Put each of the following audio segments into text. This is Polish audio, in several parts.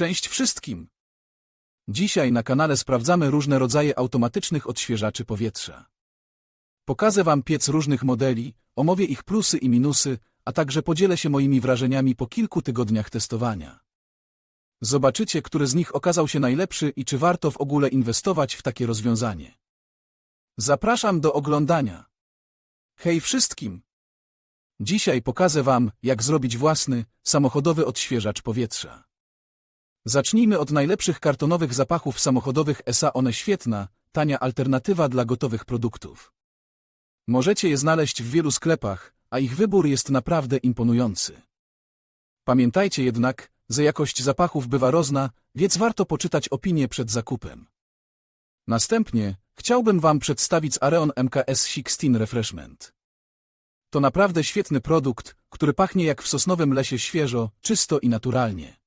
Cześć wszystkim! Dzisiaj na kanale sprawdzamy różne rodzaje automatycznych odświeżaczy powietrza. Pokażę Wam piec różnych modeli, omówię ich plusy i minusy, a także podzielę się moimi wrażeniami po kilku tygodniach testowania. Zobaczycie, który z nich okazał się najlepszy i czy warto w ogóle inwestować w takie rozwiązanie. Zapraszam do oglądania. Hej wszystkim! Dzisiaj pokażę Wam, jak zrobić własny, samochodowy odświeżacz powietrza. Zacznijmy od najlepszych kartonowych zapachów samochodowych ESA. One świetna, tania alternatywa dla gotowych produktów. Możecie je znaleźć w wielu sklepach, a ich wybór jest naprawdę imponujący. Pamiętajcie jednak, że jakość zapachów bywa rozna, więc warto poczytać opinie przed zakupem. Następnie chciałbym Wam przedstawić Areon MKS 16 Refreshment. To naprawdę świetny produkt, który pachnie jak w sosnowym lesie świeżo, czysto i naturalnie.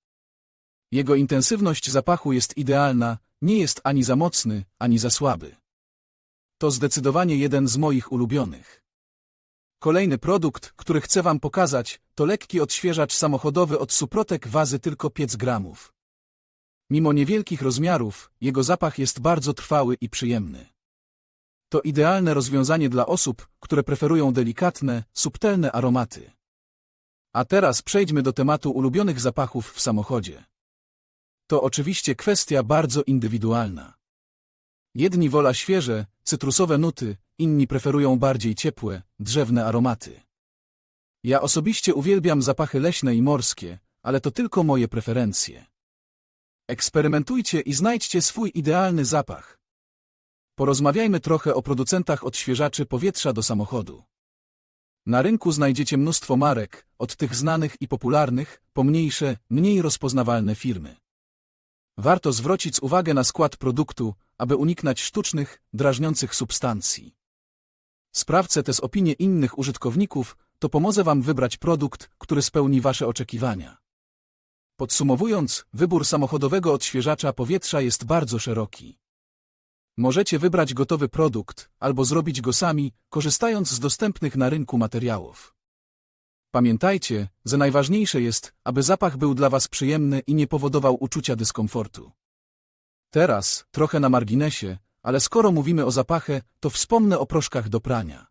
Jego intensywność zapachu jest idealna, nie jest ani za mocny, ani za słaby. To zdecydowanie jeden z moich ulubionych. Kolejny produkt, który chcę Wam pokazać, to lekki odświeżacz samochodowy od Suprotek wazy tylko 5 gramów. Mimo niewielkich rozmiarów, jego zapach jest bardzo trwały i przyjemny. To idealne rozwiązanie dla osób, które preferują delikatne, subtelne aromaty. A teraz przejdźmy do tematu ulubionych zapachów w samochodzie. To oczywiście kwestia bardzo indywidualna. Jedni wola świeże, cytrusowe nuty, inni preferują bardziej ciepłe, drzewne aromaty. Ja osobiście uwielbiam zapachy leśne i morskie, ale to tylko moje preferencje. Eksperymentujcie i znajdźcie swój idealny zapach. Porozmawiajmy trochę o producentach odświeżaczy powietrza do samochodu. Na rynku znajdziecie mnóstwo marek, od tych znanych i popularnych, po mniejsze, mniej rozpoznawalne firmy. Warto zwrócić uwagę na skład produktu, aby uniknąć sztucznych, drażniących substancji. Sprawdźcie też opinie innych użytkowników, to pomoże Wam wybrać produkt, który spełni Wasze oczekiwania. Podsumowując, wybór samochodowego odświeżacza powietrza jest bardzo szeroki. Możecie wybrać gotowy produkt, albo zrobić go sami, korzystając z dostępnych na rynku materiałów. Pamiętajcie, że najważniejsze jest, aby zapach był dla Was przyjemny i nie powodował uczucia dyskomfortu. Teraz, trochę na marginesie, ale skoro mówimy o zapachę, to wspomnę o proszkach do prania.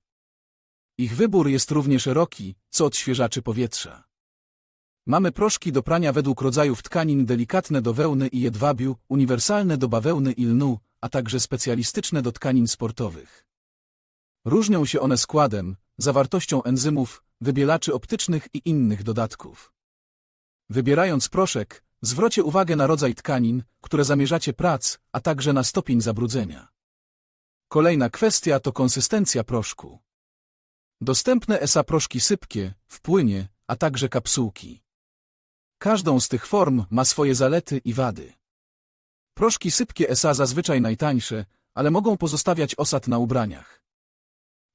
Ich wybór jest równie szeroki, co odświeżaczy powietrza. Mamy proszki do prania według rodzajów tkanin delikatne do wełny i jedwabiu, uniwersalne do bawełny i lnu, a także specjalistyczne do tkanin sportowych. Różnią się one składem, zawartością enzymów, wybielaczy optycznych i innych dodatków. Wybierając proszek, zwróćcie uwagę na rodzaj tkanin, które zamierzacie prac, a także na stopień zabrudzenia. Kolejna kwestia to konsystencja proszku. Dostępne ESA proszki sypkie, w płynie, a także kapsułki. Każdą z tych form ma swoje zalety i wady. Proszki sypkie ESA zazwyczaj najtańsze, ale mogą pozostawiać osad na ubraniach.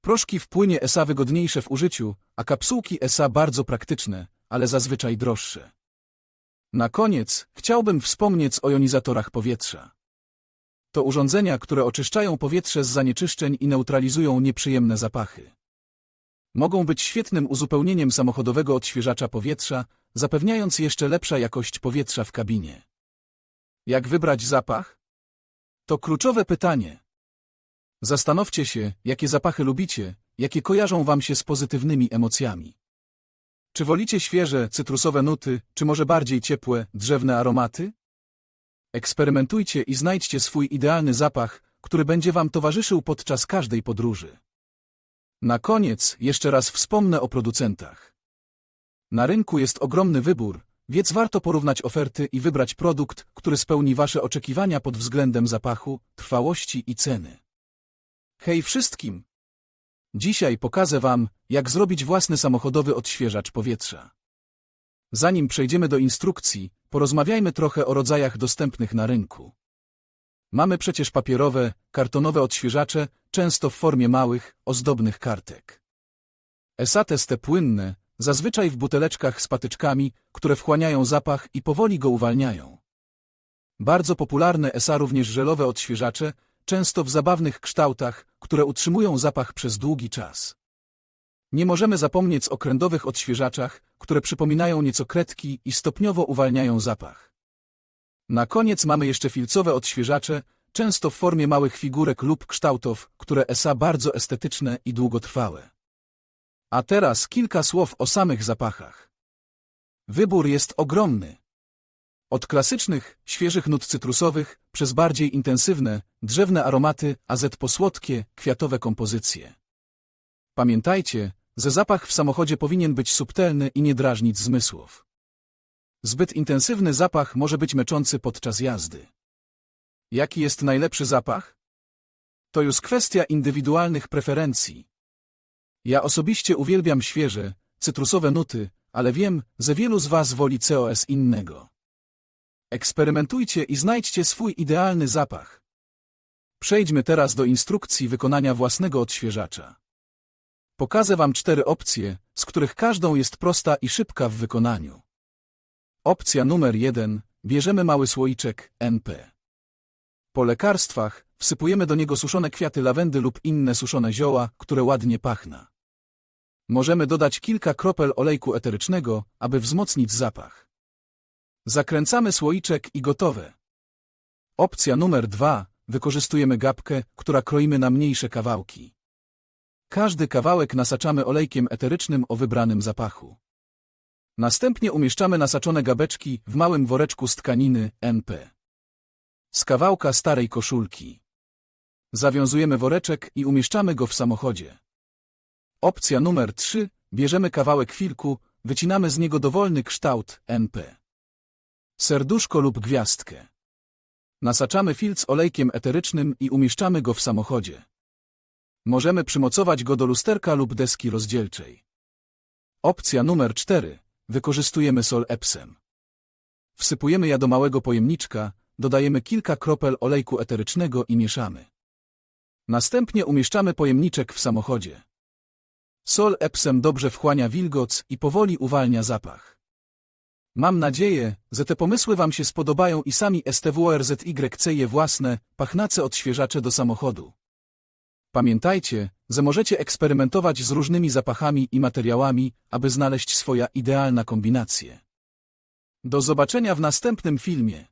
Proszki w płynie ESA wygodniejsze w użyciu, a kapsułki ESA bardzo praktyczne, ale zazwyczaj droższe. Na koniec chciałbym wspomnieć o jonizatorach powietrza. To urządzenia, które oczyszczają powietrze z zanieczyszczeń i neutralizują nieprzyjemne zapachy. Mogą być świetnym uzupełnieniem samochodowego odświeżacza powietrza, zapewniając jeszcze lepsza jakość powietrza w kabinie. Jak wybrać zapach? To kluczowe pytanie. Zastanówcie się, jakie zapachy lubicie, jakie kojarzą wam się z pozytywnymi emocjami. Czy wolicie świeże, cytrusowe nuty, czy może bardziej ciepłe, drzewne aromaty? Eksperymentujcie i znajdźcie swój idealny zapach, który będzie wam towarzyszył podczas każdej podróży. Na koniec jeszcze raz wspomnę o producentach. Na rynku jest ogromny wybór, więc warto porównać oferty i wybrać produkt, który spełni Wasze oczekiwania pod względem zapachu, trwałości i ceny. Hej wszystkim! Dzisiaj pokażę Wam, jak zrobić własny samochodowy odświeżacz powietrza. Zanim przejdziemy do instrukcji, porozmawiajmy trochę o rodzajach dostępnych na rynku. Mamy przecież papierowe, kartonowe odświeżacze, często w formie małych, ozdobnych kartek. Esates te płynne, zazwyczaj w buteleczkach z patyczkami, które wchłaniają zapach i powoli go uwalniają. Bardzo popularne ESA również żelowe odświeżacze, często w zabawnych kształtach, które utrzymują zapach przez długi czas. Nie możemy zapomnieć o krędowych odświeżaczach, które przypominają nieco kredki i stopniowo uwalniają zapach. Na koniec mamy jeszcze filcowe odświeżacze, często w formie małych figurek lub kształtów, które są bardzo estetyczne i długotrwałe. A teraz kilka słów o samych zapachach. Wybór jest ogromny. Od klasycznych, świeżych nut cytrusowych, przez bardziej intensywne, drzewne aromaty, a z po słodkie, kwiatowe kompozycje. Pamiętajcie, że zapach w samochodzie powinien być subtelny i nie drażnić zmysłów. Zbyt intensywny zapach może być męczący podczas jazdy. Jaki jest najlepszy zapach? To już kwestia indywidualnych preferencji. Ja osobiście uwielbiam świeże, cytrusowe nuty, ale wiem, że wielu z Was woli COS innego. Eksperymentujcie i znajdźcie swój idealny zapach. Przejdźmy teraz do instrukcji wykonania własnego odświeżacza. Pokażę Wam cztery opcje, z których każdą jest prosta i szybka w wykonaniu. Opcja numer jeden. Bierzemy mały słoiczek NP. Po lekarstwach wsypujemy do niego suszone kwiaty lawendy lub inne suszone zioła, które ładnie pachną. Możemy dodać kilka kropel olejku eterycznego, aby wzmocnić zapach. Zakręcamy słoiczek i gotowe. Opcja numer dwa. Wykorzystujemy gapkę, która kroimy na mniejsze kawałki. Każdy kawałek nasaczamy olejkiem eterycznym o wybranym zapachu. Następnie umieszczamy nasaczone gabeczki w małym woreczku z tkaniny NP. Z kawałka starej koszulki. Zawiązujemy woreczek i umieszczamy go w samochodzie. Opcja numer 3. Bierzemy kawałek filku, wycinamy z niego dowolny kształt NP. Serduszko lub gwiazdkę. Nasaczamy filc olejkiem eterycznym i umieszczamy go w samochodzie. Możemy przymocować go do lusterka lub deski rozdzielczej. Opcja numer 4. Wykorzystujemy sol Epsom. Wsypujemy ja do małego pojemniczka, dodajemy kilka kropel olejku eterycznego i mieszamy. Następnie umieszczamy pojemniczek w samochodzie. Sol Epsom dobrze wchłania wilgoc i powoli uwalnia zapach. Mam nadzieję, że te pomysły Wam się spodobają i sami STWRZYC je własne, pachnace odświeżacze do samochodu. Pamiętajcie, że możecie eksperymentować z różnymi zapachami i materiałami, aby znaleźć swoja idealna kombinację. Do zobaczenia w następnym filmie.